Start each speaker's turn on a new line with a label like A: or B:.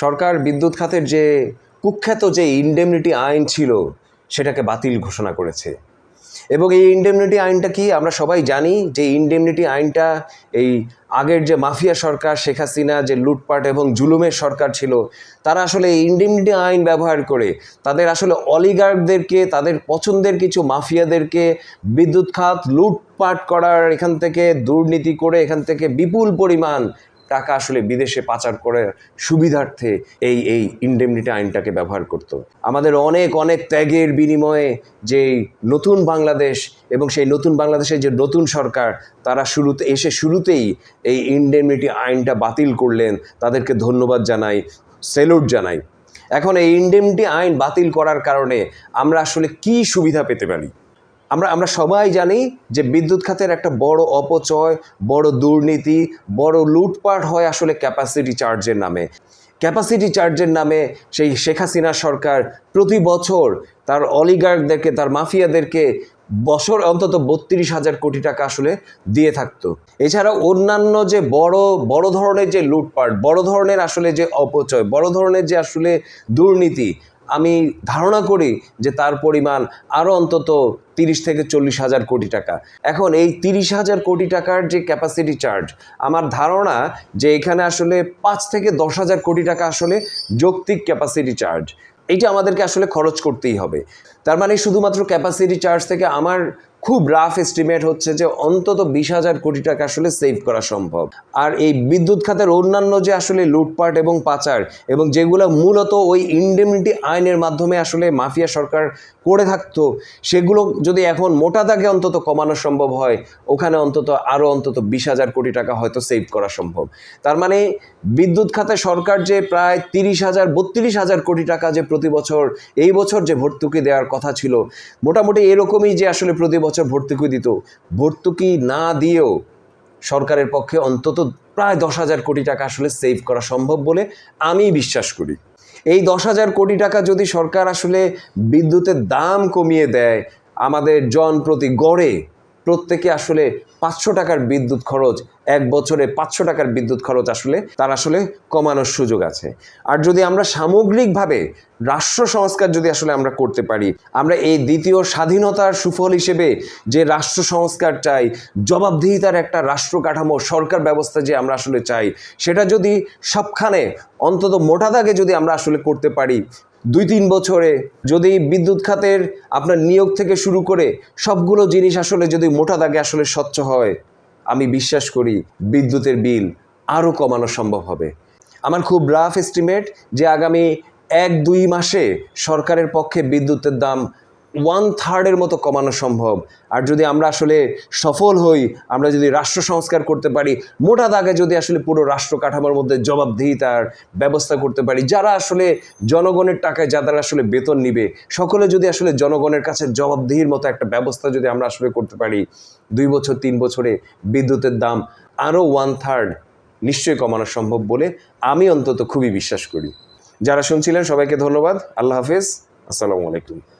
A: সরকার বিদ্যুৎ খাতের যে কুখ্যাত যে ইনডেমনিটি আইন ছিল, সেটাকে বাতিল ঘোষণা করেছে। এবং এই ইনডেমনিটি আইনটা কি আমরা সবাই জানি, যে ইনডেমনিটি আইনটা এই আগের যে মাফিয়া সরকার, শেখ হাসিনা যে লুটপাট এবং জুলুমের সরকার ছিল, তারা আসলে এই ইনডেমনিটি আইন ব্যবহার করে তাদের আসলে অলিগার্কদেরকে তাদের পছন্দের কিছু মাফিয়াদেরকে বিদ্যুৎ খাত, লুটপাট করার এখান থেকে দুর্নীতি করে এখান থেকে বিপুল পরিমাণ টাকা আসলে বিদেশে পাচার করার সুবিধার্থে এই এই ইনডেমনিটি আইনটাকে ব্যবহার করত। আমাদের অনেক অনেক ত্যাগের বিনিময়ে যে নতুন বাংলাদেশ এবং সেই নতুন বাংলাদেশের যে নতুন সরকার, তারা শুরুতে, এসে শুরুতেই এই ইনডেমনিটি আইনটা বাতিল করলেন। তাদেরকে ধন্যবাদ জানাই সেলুট জানাই। এখন এই ইনডেমনিটি আইন বাতিল করার কারণে আমরা আসলে কি সুবিধা পেতে পারি? আমরা আমরা সবাই জানি যে বিদ্যুৎ খাতের একটা বড় অপচয়, বড় দুর্নীতি, বড় লুটপাট হয় আসলে ক্যাপাসিটি চার্জের নামে। ক্যাপাসিটি চার্জের নামে সেই শেখ হাসিনা সরকার প্রতি বছর তার অলিগার্কদেরকে তার মাফিয়াদেরকে বছর অন্তত বত্রিশ হাজার কোটি টাকা আসলে দিয়ে থাকতো। এছাড়া অন্যান্য যে বড় বড় ধরনের যে লুটপাট, বড় ধরনের আসলে যে অপচয়, বড় ধরনের যে আসলে দুর্নীতি আমি ধারণা করি যে তার পরিমাণ আরও অন্তত তিরিশ থেকে চল্লিশ হাজার কোটি টাকা। এখন এই তিরিশ হাজার কোটি টাকার যে ক্যাপাসিটি চার্জ আমার ধারণা যে এখানে আসলে পাঁচ থেকে দশ হাজার কোটি টাকা আসলে যৌক্তিক ক্যাপাসিটি চার্জ এইটা আমাদেরকে আসলে খরচ করতেই হবে। তার মানে শুধুমাত্র ক্যাপাসিটি চার্জ থেকে আমার খুব রাফ এস্টিমেট হচ্ছে যে অন্তত বিশ হাজার কোটি টাকা আসলে সেভ করা সম্ভব। আর এই বিদ্যুৎ খাতের অন্যান্য যে আসলে লুটপাট এবং পাচার এবং যেগুলো মূলত ওই ইনডেমনিটি আইনের মাধ্যমে আসলে মাফিয়া সরকার করে থাকতো, সেগুলো যদি এখন মোটা দাগে অন্তত কমানো সম্ভব হয়, ওখানে অন্তত আরও অন্তত বিশ হাজার কোটি টাকা হয়তো সেভ করা সম্ভব। তার মানে বিদ্যুৎ খাতে সরকার যে প্রায় তিরিশ হাজার, বত্রিশ হাজার কোটি টাকা যে প্রতি বছর, এই বছর যে ভর্তুকি দেওয়ার কথা ছিল, মোটামুটি এরকমই যে আসলে প্রতি বছর ভর্তুকি দিত। ভর্তুকি না দিয়েও সরকারের পক্ষে অন্তত প্রায় দশ হাজার কোটি টাকা আসলে সেভ করা সম্ভব বলে আমি বিশ্বাস করি। এই দশ হাজার কোটি টাকা যদি সরকার আসলে বিদ্যুতের দাম কমিয়ে দেয়, আমাদের জন প্রতি গড়ে প্রত্যেকে আসলে পাঁচশো টাকার বিদ্যুৎ খরচ, এক বছরে পাঁচশো টাকার বিদ্যুৎ খরচ আসলে তার আসলে কমানোর সুযোগ আছে। আর যদি আমরা সামগ্রিকভাবে রাষ্ট্র সংস্কার যদি আসলে আমরা করতে পারি, আমরা এই দ্বিতীয় স্বাধীনতার সুফল হিসেবে যে রাষ্ট্র সংস্কার চাই, জবাবদিহিতার একটা রাষ্ট্র কাঠামো, সরকার ব্যবস্থা যে আমরা আসলে চাই, সেটা যদি সবখানে অন্তত মোটা দাগে যদি আমরা আসলে করতে পারি দুই তিন বছরে যদি বিদ্যুৎ খাতের আপনার নিয়োগ থেকে শুরু করে সবগুলো জিনিস আসলে যদি মোটা দাগে আসলে স্বচ্ছ হয়, আমি বিশ্বাস করি বিদ্যুতের বিল আরও কমানো সম্ভব হবে। আমার খুব রাফ এস্টিমেট যে আগামী এক দুই মাসে সরকারের পক্ষে বিদ্যুতের দাম ওয়ান থার্ডের মতো কমানো সম্ভব। আর যদি আমরা আসলে সফল হই, আমরা যদি রাষ্ট্র সংস্কার করতে পারি, মোটা দাগে যদি আসলে পুরো রাষ্ট্র কাঠামোর মধ্যে জবাবদিহিতার ব্যবস্থা করতে পারি, যারা আসলে জনগণের টাকায়, যাদের আসলে বেতন নিবে, সকলে যদি আসলে জনগণের কাছে জবাবদিহির মতো একটা ব্যবস্থা যদি আমরা আসলে করতে পারি, দুই বছর, তিন বছরে বিদ্যুতের দাম আরও ওয়ান থার্ড নিশ্চয়ই কমানো সম্ভব বলে আমি অন্তত খুবই বিশ্বাস করি। যারা শুনছিলেন, সবাইকে ধন্যবাদ। আল্লাহ হাফেজ। আসসালামু আলাইকুম।